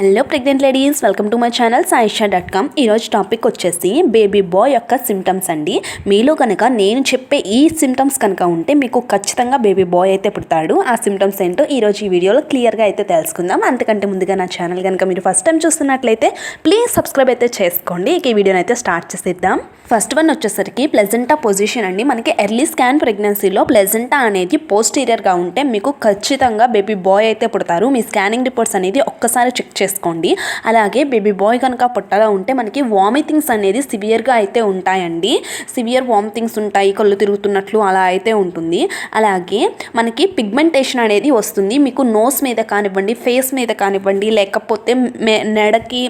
Hello pregnant ladies welcome to my channel Saisha dot com ఈరోజు topic వచ్చేసి baby boy యొక్క symptoms అండి. మీలో కనుక నేను చెప్పే ఈ సిమ్టమ్స్ కనుక ఉంటే మీకు ఖచ్చితంగా బేబీ బాయ్ అయితే పుడతాడు. ఆ సిమ్టమ్స్ ఏంటో ఈరోజు ఈ వీడియోలో క్లియర్గా అయితే తెలుసుకుందాం. అంతకంటే ముందుగా నా ఛానల్ కనుక మీరు ఫస్ట్ టైం చూస్తున్నట్లయితే ప్లీజ్ సబ్స్క్రైబ్ అయితే చేసుకోండి. ఈ వీడియోని అయితే స్టార్ట్ చేసేద్దాం. ఫస్ట్ వన్ వచ్చేసరికి ప్లెజెంటా పొజిషన్ అండి. మనకి ఎర్లీ స్కాన్ ప్రెగ్నెన్సీలో ప్లెజెంటా అనేది పోస్టీరియర్గా ఉంటే మీకు ఖచ్చితంగా బేబీ బాయ్ అయితే పుడతారు. మీ స్కానింగ్ రిపోర్ట్స్ అనేది ఒక్కసారి చెక్ చేసుకోండి. అలాగే బేబీ బాయ్ కనుక పుట్టగా ఉంటే మనకి వామిటింగ్స్ అనేది సివియర్గా అయితే ఉంటాయండి. సివియర్ వామిటింగ్స్ ఉంటాయి కళ్ళు తిరుగుతున్నట్లు అలా అయితే ఉంటుంది. అలాగే మనకి పిగ్మెంటేషన్ అనేది వస్తుంది. మీకు నోస్ మీద కానివ్వండి ఫేస్ మీద కానివ్వండి లేకపోతే నెడకి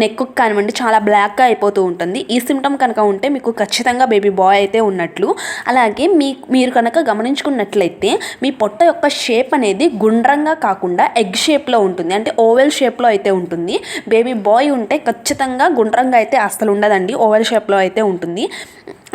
నెక్కు కానివ్వండి చాలా బ్లాక్గా అయిపోతూ ఉంటుంది. ఈ సిమ్టమ్ కనుక ఉంటే మీకు ఖచ్చితంగా బేబీ బాయ్ అయితే ఉన్నట్లు. అలాగే మీ మీరు కనుక గమనించుకున్నట్లయితే మీ పొట్ట యొక్క షేప్ అనేది గుండ్రంగా కాకుండా ఎగ్ షేప్లో ఉంటుంది. అంటే ఓవెల్ షేప్లో అయితే ఉంటుంది. బేబీ బాయ్ ఉంటే ఖచ్చితంగా గుండ్రంగా అయితే అస్సలు ఉండదండి. ఓవర్ షేప్లో అయితే ఉంటుంది.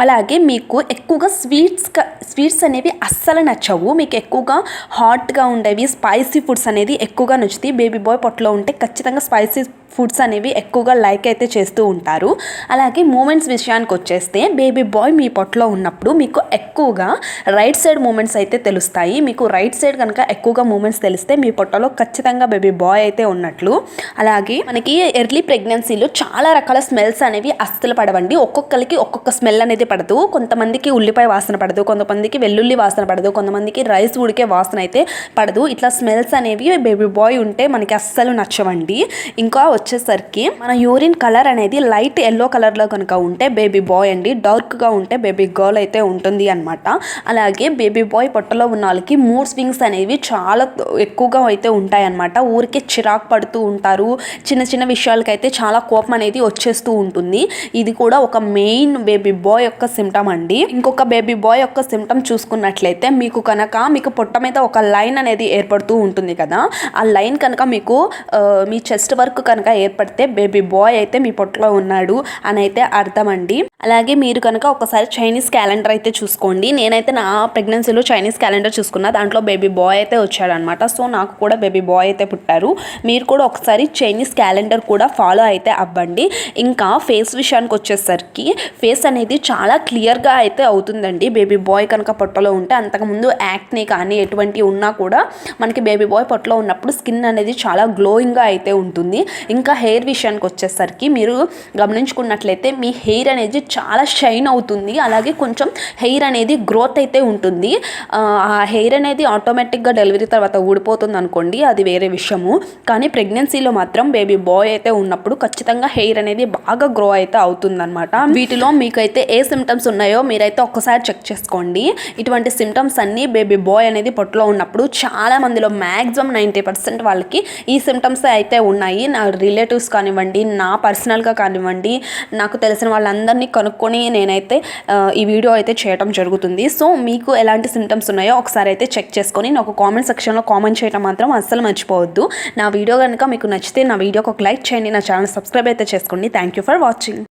అలాగే మీకు ఎక్కువగా స్వీట్స్ స్వీట్స్ అనేవి అస్సలు నచ్చవు. మీకు ఎక్కువగా హాట్గా ఉండేవి స్పైసీ ఫుడ్స్ అనేది ఎక్కువగా నచ్చుతాయి. బేబీ బాయ్ పొట్టలో ఉంటే ఖచ్చితంగా స్పైసీ ఫుడ్స్ అనేవి ఎక్కువగా లైక్ అయితే చేస్తూ ఉంటారు. అలాగే మూమెంట్స్ విషయానికి వచ్చేస్తే బేబీ బాయ్ మీ పొట్టలో ఉన్నప్పుడు మీకు ఎక్కువగా రైట్ సైడ్ మూమెంట్స్ అయితే తెలుస్తాయి. మీకు రైట్ సైడ్ కనుక ఎక్కువగా మూమెంట్స్ తెలిస్తే మీ పొట్టలో ఖచ్చితంగా బేబీ బాయ్ అయితే ఉన్నట్లు. అలాగే మనకి ఎర్లీ ప్రెగ్నెన్సీలో చాలా రకాల స్మెల్స్ అనేవి అస్సలు పడవండి. ఒక్కొక్కరికి ఒక్కొక్క స్మెల్ అనేది పడదు కొంతమందికి ఉల్లిపాయ వాసన పడదు కొంతమందికి వెల్లుల్లి వాసన పడదు కొంతమందికి రైస్ ఉడికే వాసన అయితే పడదు. ఇట్లా స్మెల్స్ అనేవి బేబీ బాయ్ ఉంటే మనకి అస్సలు నచ్చవండి. ఇంకా వచ్చేసరికి మన యూరిన్ కలర్ అనేది లైట్ ఎల్లో కలర్లో కనుక ఉంటే బేబీ బాయ్ అండి డార్క్గా ఉంటే బేబీ గర్ల్ అయితే ఉంటుంది అనమాట అలాగే బేబీ బాయ్ పొట్టలో ఉన్న వాళ్ళకి మూడ్ స్వింగ్స్ అనేవి చాలా ఎక్కువగా అయితే ఉంటాయన్నమాట ఊరికే చిరాకు పడుతూ ఉంటారు చిన్న చిన్న విషయాలకైతే చాలా కోపం అనేది వచ్చేస్తూ ఉంటుంది. ఇది కూడా ఒక మెయిన్ బేబీ బాయ్ యొక్క సిమ్టమ్ అండి. ఇంకొక బేబీ బాయ్ యొక్క సిమ్టమ్ చూసుకున్నట్లయితే మీకు కనుక మీకు పొట్ట మీద ఒక లైన్ అనేది ఏర్పడుతూ ఉంటుంది కదా. ఆ లైన్ కనుక మీకు మీ చెస్ట్ వర్క్ కనుక ఏర్పడితే బేబీ బాయ్ అయితే మీ పొట్టలో ఉన్నాడు అని అయితే అర్థం అండి. అలాగే మీరు కనుక ఒకసారి చైనీస్ క్యాలెండర్ అయితే చూసుకోండి. నేనైతే నా ప్రెగ్నెన్సీలో చైనీస్ క్యాలెండర్ చూసుకున్నా. దాంట్లో బేబీ బాయ్ అయితే వచ్చాడనమాట. సో నాకు కూడా బేబీ బాయ్ అయితే పుట్టారు. మీరు కూడా ఒకసారి చైనీస్ క్యాలెండర్ కూడా ఫాలో అయితే అవ్వండి. ఇంకా ఫేస్ విషయానికి వచ్చేసరికి ఫేస్ అనేది చాలా క్లియర్గా అయితే అవుతుందండి. బేబీ బాయ్ కనుక పొట్టలో ఉంటే అంతకుముందు యాక్ని కానీ ఎటువంటివి ఉన్నా కూడా మనకి బేబీ బాయ్ పొట్టలో ఉన్నప్పుడు స్కిన్ అనేది చాలా గ్లోయింగ్గా అయితే ఉంటుంది. ఇంకా హెయిర్ విషయానికి వచ్చేసరికి మీరు గమనించుకున్నట్లయితే మీ హెయిర్ అనేది చాలా షైన్ అవుతుంది. అలాగే కొంచెం హెయిర్ అనేది గ్రోత్ అయితే ఉంటుంది. ఆ ఆ హెయిర్ అనేది ఆటోమేటిక్గా డెలివరీ తర్వాత ఊడిపోతుంది అనుకోండి అది వేరే విషయము. కానీ ప్రెగ్నెన్సీలో మాత్రం బేబీ బాయ్ అయితే ఉన్నప్పుడు ఖచ్చితంగా హెయిర్ అనేది బాగా గ్రో అయితే అవుతుందన్నమాట. వీటిలో మీకైతే ఏ సిమ్టమ్స్ ఉన్నాయో మీరైతే ఒక్కసారి చెక్ చేసుకోండి. ఇటువంటి సిమ్టమ్స్ అన్నీ బేబీ బాయ్ అనేది పొట్టలో ఉన్నప్పుడు చాలా మందిలో మ్యాక్సిమం నైంటీ పర్సెంట్ వాళ్ళకి ఈ సిమ్టమ్స్ అయితే ఉన్నాయి నా రిలేటివ్స్ కానివ్వండి నా పర్సనల్గా కానివ్వండి నాకు తెలిసిన వాళ్ళందరినీ కనుక్కొని నేనైతే ఈ వీడియో అయితే చేయటం జరుగుతుంది. సో మీకు ఎలాంటి సిమ్టమ్స్ ఉన్నాయో ఒకసారి అయితే చెక్ చేసుకొని నాకు కామెంట్ సెక్షన్లో కామెంట్ చేయడం మాత్రం అస్సలు మర్చిపోవద్దు. నా వీడియో కనుక మీకు నచ్చితే నా వీడియోకి ఒక లైక్ చేయండి నా ఛానల్ సబ్స్క్రైబ్ అయితే చేసుకోండి. Thank you for watching